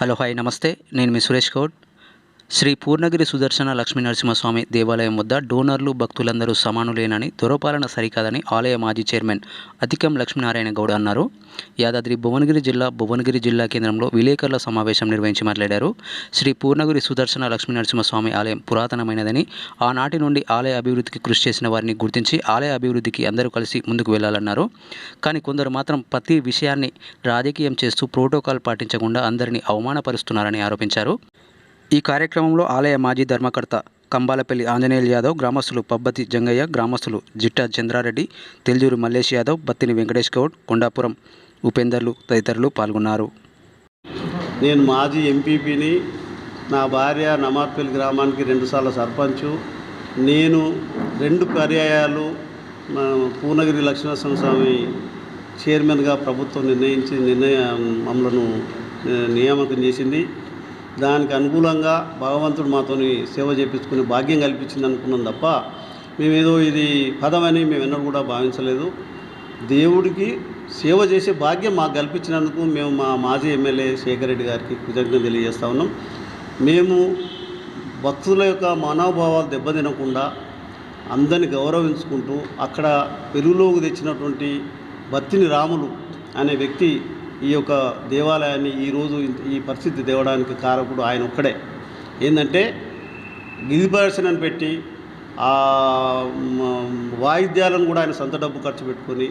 Hello hi నమస్తే. నేను మీ సురేష్ గౌడ్. శ్రీ పూర్ణగిరి సుదర్శన లక్ష్మీ నరసింహస్వామి దేవాలయం వద్ద డోనర్లు భక్తులందరూ సమానులేనని దురపాలన సరికాదని ఆలయ మాజీ చైర్మన్ అధికం లక్ష్మీనారాయణ గౌడ్ అన్నారు. యాదాద్రి భువనగిరి జిల్లా భువనగిరి జిల్లా కేంద్రంలో విలేకరుల సమావేశం నిర్వహించి మాట్లాడారు. శ్రీ పూర్ణగిరి సుదర్శన లక్ష్మీ నరసింహస్వామి ఆలయం పురాతనమైనదని ఆనాటి నుండి ఆలయ అభివృద్ధికి కృషి చేసిన వారిని గుర్తించి ఆలయ అభివృద్ధికి అందరూ కలిసి ముందుకు వెళ్ళాలన్నారు. కానీ కొందరు మాత్రం ప్రతి విషయాన్ని రాజకీయం చేస్తూ ప్రోటోకాల్ పాటించకుండా అందరినీ అవమానపరుస్తున్నారని ఆరోపించారు. ఈ కార్యక్రమంలో ఆలయ మాజీ ధర్మకర్త కంబాలపల్లి ఆంజనేయులు యాదవ్ గ్రామస్తులు పబ్బతి జంగయ్య గ్రామస్తులు జిట్టా చంద్రారెడ్డి తెల్జూరు మల్లేష్ యాదవ్ బత్తిని వెంకటేష్ గౌడ్ కొండాపురం ఉపేందర్లు తదితరులు పాల్గొన్నారు. నేను మాజీ ఎంపీపీని నా భార్య నమార్పల్లి గ్రామానికి రెండుసార్లు సర్పంచు. నేను రెండు పర్యాయాలు మన పూర్ణగిరి లక్ష్మీనరసింహ స్వామి చైర్మన్గా ప్రభుత్వం నిర్ణయించి నిర్ణయ మమ్మలను నియామకం చేసింది. దానికి అనుకూలంగా భగవంతుడు మాతోని సేవ చేపించుకునే భాగ్యం కల్పించింది అనుకున్నాం తప్ప మేమేదో ఇది పదమని మేము ఎన్నడూ కూడా భావించలేదు. దేవుడికి సేవ చేసే భాగ్యం మాకు కల్పించినందుకు మేము మా మాజీ ఎమ్మెల్యే శేఖర్ రెడ్డి గారికి కృతజ్ఞత తెలియజేస్తా ఉన్నాం. మేము భక్తుల యొక్క మనోభావాలు దెబ్బతినకుండా అందరిని గౌరవించుకుంటూ అక్కడ పెరుగులోకి తెచ్చినటువంటి బత్తిని రాములు అనే వ్యక్తి ఈ యొక్క దేవాలయాన్ని ఈరోజు ఈ పరిస్థితి తేవడానికి కారకుడు ఆయన ఒక్కడే. ఏంటంటే గిరి ప్రదర్శనను పెట్టి ఆ వాయిద్యాలను కూడా ఆయన సొంత డబ్బు ఖర్చు పెట్టుకొని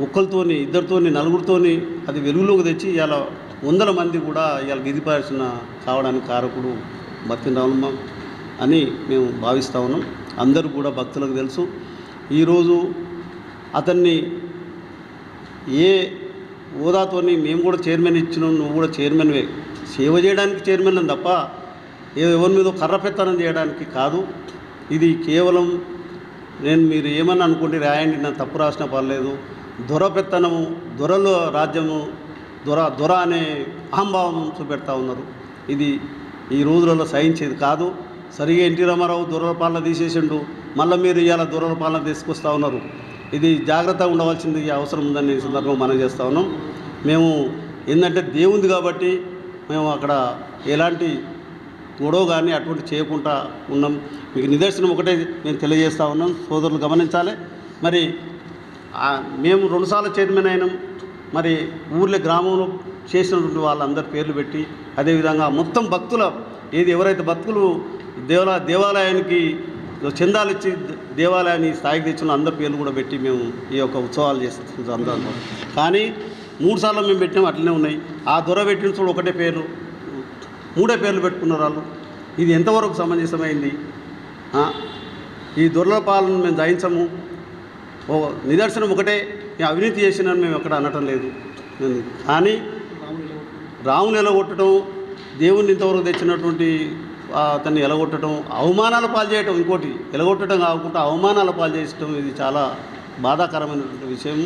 ఒక్కరితోని ఇద్దరితోని నలుగురితోని అది వెలుగులోకి తెచ్చి ఇవాళ వందల మంది కూడా ఇవాళ గిరి ప్రదర్శన కావడానికి కారకుడు బతిన అని మేము భావిస్తూ ఉన్నాం. అందరూ కూడా భక్తులకు తెలుసు. ఈరోజు అతన్ని ఏ హోదాతోని మేము కూడా చైర్మన్ ఇచ్చినాం నువ్వు కూడా చైర్మన్వే. సేవ చేయడానికి చైర్మన్ తప్ప ఎవరి మీద కర్ర పెత్తనం చేయడానికి కాదు. ఇది కేవలం నేను మీరు ఏమన్నా అనుకుంటే రాయండి నా తప్పు రాసిన పర్లేదు. దొర పెత్తనము దొరలో రాజ్యము దొర దొర అనే అహంభావం చూపెడతా ఉన్నారు. ఇది ఈ రోజులలో సహించేది కాదు. సరిగా ఎన్టీ రామారావు దొరల పాలన తీసేసిండు. మళ్ళీ మీరు ఇవాళ దొరల పాలన తీసుకొస్తా ఉన్నారు. ఇది జాగ్రత్తగా ఉండవలసింది అవసరం ఉందని ఈ సందర్భంగా మనం చేస్తా ఉన్నాం. మేము ఏంటంటే దేవుంది కాబట్టి మేము అక్కడ ఎలాంటి గొడవ కానీ అటువంటి చేయకుండా ఉన్నాం. మీకు నిదర్శనం ఒకటే నేను తెలియజేస్తా ఉన్నాం. సోదరులు గమనించాలి. మరి మేము రెండుసార్లు చైర్మన్ అయినాం. మరి ఊర్లో గ్రామంలో చేసినటువంటి వాళ్ళందరి పేర్లు పెట్టి అదేవిధంగా మొత్తం భక్తుల ఏది ఎవరైతే భక్తులు దేవాలయ దేవాలయానికి చందాలు ఇచ్చి దేవాలయాన్ని స్థాయికి తెచ్చిన అందరి పేర్లు కూడా పెట్టి మేము ఈ యొక్క ఉత్సవాలు చేస్తాం అందరం కానీ మూడు సార్లు మేము పెట్టినాం అట్లనే ఉన్నాయి. ఆ దొర పెట్టిన చూడు ఒకటే పేరు మూడే పేర్లు పెట్టుకున్నారు వాళ్ళు. ఇది ఎంతవరకు సమంజసమైంది? ఈ దొరల పాలన మేము దయించము ఓ నిదర్శనం ఒకటే నేను అవినీతి చేసినని మేము ఎక్కడ అనటం లేదు. కానీ రాముని ఎలగొట్టడం దేవుణ్ణి ఇంతవరకు తెచ్చినటువంటి అతన్ని ఎలగొట్టడం అవమానాల పాలు చేయటం ఇంకోటి. ఎలగొట్టడం కాకుండా అవమానాల పాలు చేయటం ఇది చాలా బాధాకరమైనటువంటి విషయం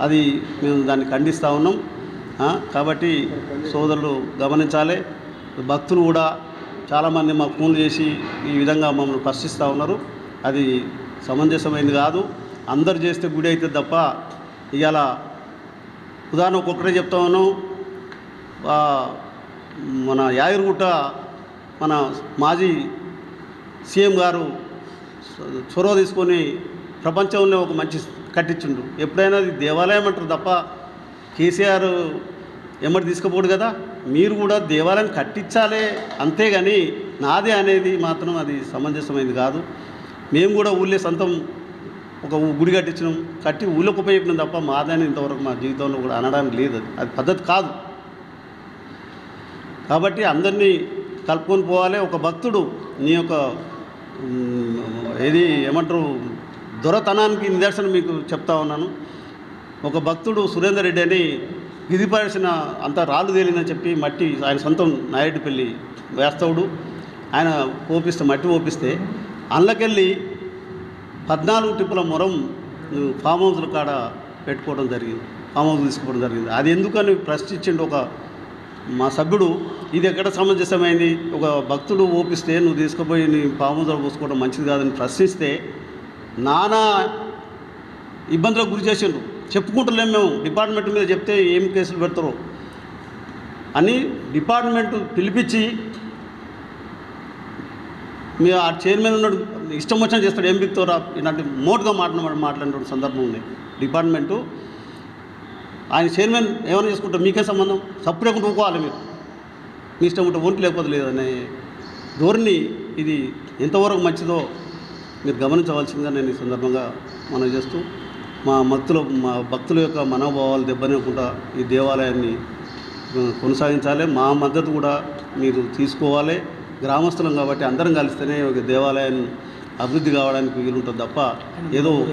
అది మేము దాన్ని ఖండిస్తూ ఉన్నాం. కాబట్టి సోదరులు గమనించాలి. భక్తులు కూడా చాలామంది మాకు ఫోన్లు చేసి ఈ విధంగా మమ్మల్ని ప్రశ్నిస్తూ ఉన్నారు. అది సమంజసమైనది కాదు. అందరు చేస్తే గుడి అవుతుంది తప్ప ఇవాళ ఉదాహరణ ఒక్కొక్కటే చెప్తా ఉన్నాం. మన యాగిరిగుట్ట మన మాజీ సీఎం గారు చొరవ తీసుకొని ప్రపంచంలో ఒక మంచి కట్టించుండు ఎప్పుడైనా అది దేవాలయం అంటారు తప్ప కేసీఆర్ ఎమ్మటి తీసుకుపోడు కదా? మీరు కూడా దేవాలయం కట్టించాలే అంతేగాని నాదే అనేది మాత్రం అది సమంజసమైనది కాదు. మేము కూడా ఊళ్ళో సొంతం ఒక గుడి కట్టించినాం. కట్టి ఊళ్ళోకి ఉపయోగించినాం తప్ప మాదని ఇంతవరకు మా జీవితంలో కూడా అనడానికి లేదు అది. అది పద్ధతి కాదు. కాబట్టి అందరినీ కలుపుకొని పోవాలి. ఒక భక్తుడు నీ యొక్క ఏది ఏమంటారు దొరతనానికి నిదర్శనం మీకు చెప్తా ఉన్నాను. ఒక భక్తుడు సురేందర్ రెడ్డి అని గిరి అంత రాళ్ళు తేలిందని చెప్పి మట్టి ఆయన సొంతం నాయుడిపల్లి వేస్తవుడు. ఆయన ఓపిస్తే మట్టి ఓపిస్తే అందులోకెళ్ళి పద్నాలుగు టిప్పుల మొరం ఫామ్ హౌస్ల కాడ పెట్టుకోవడం జరిగింది. ఫామ్ హౌస్ తీసుకోవడం జరిగింది. అది ఎందుకని ప్రశ్నించిండు ఒక మా సభ్యుడు ఇది ఎక్కడ సమంజసమైంది? ఒక భక్తుడు ఓపిస్తే నువ్వు తీసుకుపోయి నీ ఫామ్ పోసుకోవడం మంచిది కాదని ప్రశ్నిస్తే నానా ఇబ్బందులకు గురి చేసిండ్రు. చెప్పుకుంటలేం మేము. డిపార్ట్మెంట్ మీద చెప్తే ఏం కేసులు పెడతారో. అని డిపార్ట్మెంట్ పిలిపించి మీ ఆ చైర్మన్ ఉన్నాడు ఇష్టం వచ్చినా చేస్తాడు ఏం బిక్తోరా ఇలాంటి మోటుగా మాట్లాడ మాట్లాడిన సందర్భం ఉంది. డిపార్ట్మెంటు ఆయన చైర్మన్ ఏమైనా చేసుకుంటారు? మీకే సంబంధం? సపరేట్ లేకుండా మీరు. మీ ఇష్టం ఉంటే ఒంటి లేకపోతే లేదనే ధోరణి ఇది ఎంతవరకు మంచిదో మీరు గమనించవలసిందిగా నేను ఈ సందర్భంగా మనం చేస్తూ మా భక్తుల మా భక్తుల యొక్క మనోభావాలు దెబ్బనివ్వకుండా ఈ దేవాలయాన్ని కొనసాగించాలి. మా మద్దతు కూడా మీరు తీసుకోవాలి. గ్రామస్తులం కాబట్టి అందరం కలిస్తేనే ఒక దేవాలయాన్ని అభివృద్ధి కావడానికి వీలుంటుంది తప్ప ఏదో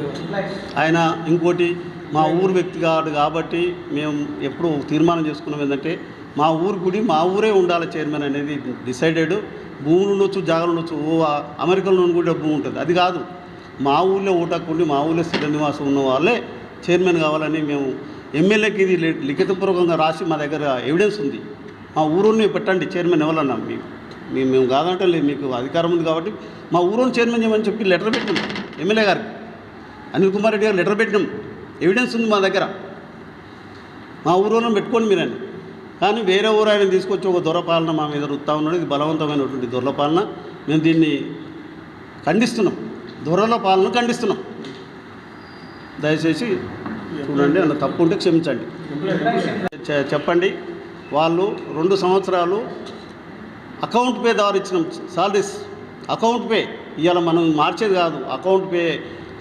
ఆయన ఇంకోటి మా ఊరు వ్యక్తి కాదు కాబట్టి మేము ఎప్పుడు తీర్మానం చేసుకున్నాం ఏంటంటే మా ఊరు గుడి మా ఊరే ఉండాలి చైర్మన్ అనేది డిసైడెడ్. భూములు ఉండొచ్చు జాగలు ఉండొచ్చు ఓ ఆ- అమెరికాలో కూడా భూమి ఉంటుంది. అది కాదు. మా ఊళ్ళో ఓటాకుండి మా ఊళ్ళో స్థిర నివాసం ఉన్న వాళ్ళే చైర్మన్ కావాలని మేము ఎమ్మెల్యేకి ఇది లిఖితపూర్వకంగా రాసి మా దగ్గర ఎవిడెన్స్ ఉంది. మా ఊరుని పెట్టండి చైర్మన్ ఎవరన్నా మేము మేము మేము కాదంటే లేదు మీకు అధికారం ఉంది కాబట్టి మా ఊరోని చైర్మన్ చేయమని చెప్పి లెటర్ పెట్టినాం ఎమ్మెల్యే గారికి. అనిల్ కుమార్ రెడ్డి గారు లెటర్ పెట్టినాం ఎవిడెన్స్ ఉంది మా దగ్గర. మా ఊరోళ్ళని పెట్టుకోండి మీరని కానీ వేరే ఊరు ఆయన తీసుకొచ్చి ఒక దొరపాలన మా మీద రుత్తా ఉన్నాడు. ఇది బలవంతమైనటువంటి దొరల పాలన. మేము దీన్ని ఖండిస్తున్నాం. దొరల పాలన ఖండిస్తున్నాం. దయచేసి చూడండి అలా తప్పు ఉంటే క్షమించండి. చెప్పండి. వాళ్ళు రెండు సంవత్సరాలు అకౌంట్ పే ద్వారా ఇచ్చిన సాలరీస్. Account pay. ఇవాళ మనం మార్చేది కాదు. అకౌంట్ పే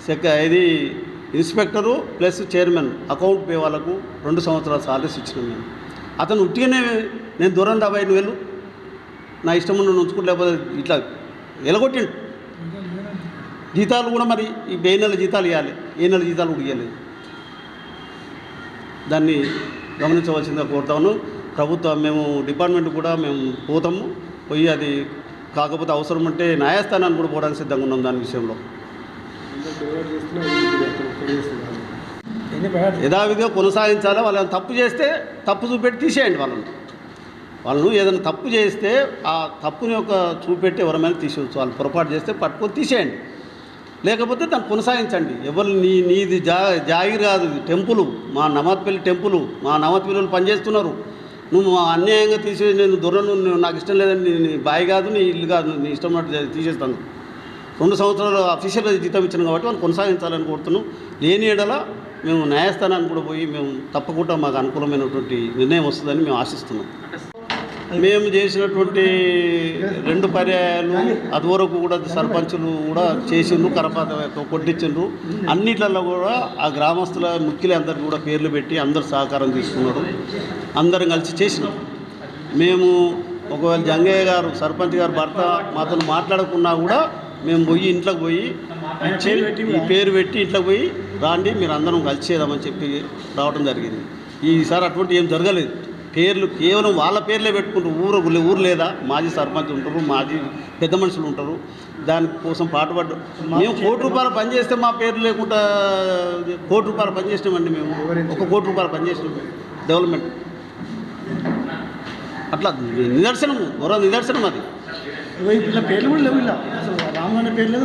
సెక ఇది inspector plus chairman. Account pay వాళ్ళకు రెండు సంవత్సరాల సాలరీస్ ఇచ్చినాం నేను అతను ఉట్టిగానే నేను దూరం రాబాయి ఐదు వేలు? నా ఇష్టం నువ్వు ఉంచుకుంటే లేకపోతే ఇట్లా ఎలగొట్టిండు. జీతాలు కూడా మరి ఈ ఏ నెల జీతాలు ఇవ్వాలి ఏ నెల జీతాలు కూడా ఇవ్వలేదు దాన్ని గమనించవలసిందిగా కోరుతాను ప్రభుత్వం మేము డిపార్ట్మెంట్ కూడా మేము పోతాము. పోయి అది కాకపోతే అవసరం ఉంటే న్యాయస్థానాన్ని కూడా పోవడానికి సిద్ధంగా ఉన్నాం దాని విషయంలో. యథావిధిగా కొనసాగించాలి? వాళ్ళని తప్పు చేస్తే తప్పు చూపెట్టి తీసేయండి వాళ్ళని. వాళ్ళను ఏదైనా తప్పు చేస్తే ఆ తప్పుని ఒక చూపెట్టి ఎవరమైనా తీసేయచ్చు వాళ్ళు పొరపాటు చేస్తే పట్టుకొని తీసేయండి. లేకపోతే దాన్ని కొనసాగించండి. ఎవరు నీ నీది జా జాగిరి కాదు. ఇది టెంపుల్. మా నమత్పల్లి టెంపుల్. మా నమత్పల్లిలో పనిచేస్తున్నారు. నువ్వు అన్యాయంగా తీసే నేను దొరను నాకు ఇష్టం లేదని నీ- నీ బాయి కాదు నీ ఇల్లు కాదు నీ ఇష్టం ఉన్నట్టు తీసేస్తాను. రెండు సంవత్సరాలు అఫీషియల్గా జీతం ఇచ్చాను కాబట్టి వాళ్ళు కొనసాగించాలని కోరుతున్నాం. లేని ఎడల మేము న్యాయస్థానానికి కూడా పోయి మేము తప్పకుండా మాకు అనుకూలమైనటువంటి నిర్ణయం వస్తుందని మేము ఆశిస్తున్నాం. మేము చేసినటువంటి రెండు పర్యాయాలు అది వరకు కూడా సర్పంచులు కూడా చేసిండ్రు కరపాత కొట్టించిండ్రు. అన్నిట్లలో కూడా ఆ గ్రామస్తుల ముఖ్యులు అందరికి కూడా పేర్లు పెట్టి అందరు సహకారం తీసుకున్నారు. అందరం కలిసి చేసినాం. మేము ఒకవేళ జంగయ్య గారు సర్పంచ్ గారు భర్త మాతో మాట్లాడకున్నా కూడా మేము పోయి ఇంట్లోకి పోయి ఇచ్చి ఈ పేరు పెట్టి ఇంట్లోకి పోయి రాండి మీరు అందరం కలిసి చేద్దామని చెప్పి రావడం జరిగింది. ఈసారి అటువంటి ఏం జరగలేదు. పేర్లు కేవలం వాళ్ళ పేర్లే పెట్టుకుంటారు. ఊరు ఊరు లేదా? మాజీ సర్పంచ్ ఉంటారు మాజీ పెద్ద మనుషులు ఉంటారు. దానికోసం పాటుపడ్డ మేము కోటి రూపాయలు పని చేస్తే మా పేరు లేకుండా కోటి రూపాయలు పని చేసినామండి మేము. ఒక కోటి రూపాయలు పని చేసినాం. డెవలప్మెంట్. అట్లా నిదర్శనము మరో నిదర్శనం అది. పేర్లు కూడా లేవు ఇలా. అసలు రాము అనే పేరు లేదు